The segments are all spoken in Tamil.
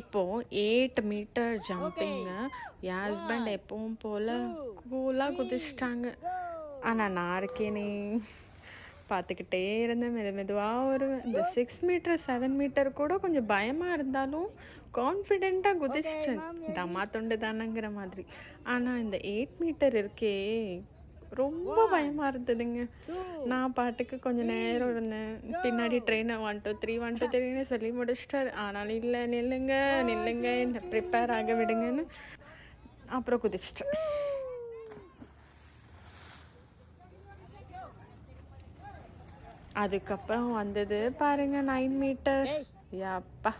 இப்போது எயிட் மீட்டர் ஜம்பிங்கு என் ஹஸ்பண்ட் எப்பவும் போல் கூலாக குதிச்சிட்டாங்க. ஆனால் நான் இருக்கேனே. பார்த்துக்கிட்டே இருந்தேன் மெது மெதுவாக வருவேன். இந்த சிக்ஸ் மீட்டர் செவன் மீட்டர் கூட கொஞ்சம் பயமாக இருந்தாலும் கான்ஃபிடெண்ட்டாக குதிச்சிட்டேன். தம்மா தொண்டு தானங்கிற மாதிரி. ஆனால் இந்த எயிட் மீட்டர் இருக்கே. ரொம்ப பயமாக இருந்ததுங்க. நான் பாட்டுக்கு கொஞ்சம் நேரம் இருந்தேன். பின்னாடி ட்ரெயினை one two three one two த்ரீன்னு சொல்லி முடிச்சிட்டாரு. ஆனாலும் இல்லை நில்லுங்க நில்லுங்க என்ன ப்ரிப்பேர் ஆக விடுங்கன்னு. அப்புறம் குதிச்சிட்டேன். அதுக்கப்புறம் வந்தது பாருங்க நைன் மீட்டர் அப்பா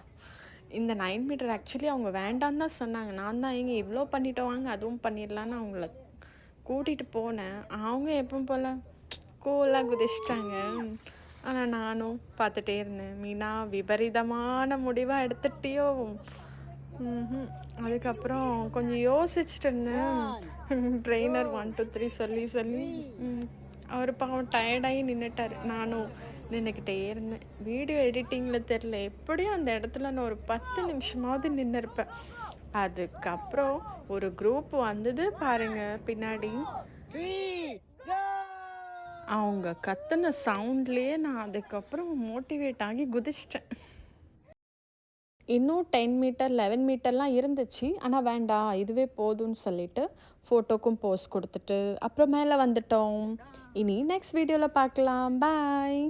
இந்த நைன் மீட்டர் ஆக்சுவலி அவங்க வேண்டான்னு தான் சொன்னாங்க. நான் தான் எங்க இவ்வளோ பண்ணிட்டோம் வாங்க அதுவும் பண்ணிடலான்னு அவங்கள கூட்டிகிட்டு போனேன். அவங்க எப்போ போல் கூலாக குதிச்சிட்டாங்க. ஆனால் நானும் பார்த்துட்டே இருந்தேன். மீனா விபரீதமான முடிவாக எடுத்துட்டியோ. அதுக்கப்புறம் கொஞ்சம் யோசிச்சுட்டு இருந்தேன். ட்ரெயினர் ஒன் டூ த்ரீ சொல்லி சொல்லி. அவர் பாவம் டயர்டாகி நின்றுட்டார் நானும் நின்றுக்கிட்டே இருந்தேன். வீடியோ எடிட்டிங்கில் தெரில எப்படியும் அந்த இடத்துல நான் ஒரு பத்து நிமிஷமாவது நின்று இருப்பேன் அதுக்கப்புறம் ஒரு குரூப் வந்தது பாருங்க பின்னாடி. அவங்க கத்துன சவுண்ட்லேயே நான் அதுக்கப்புறம் மோட்டிவேட் ஆகி குதிச்சிட்டேன். இன்னும் டென் மீட்டர் லெவன் மீட்டர்லாம் இருந்துச்சு. ஆனால் வேண்டாம் இதுவே போதும்னு சொல்லிட்டு ஃபோட்டோக்கும் போஸ்ட் கொடுத்துட்டு அப்புறம் மேலே வந்துட்டோம். இனி நெக்ஸ்ட் வீடியோவில் பார்க்கலாம். பாய்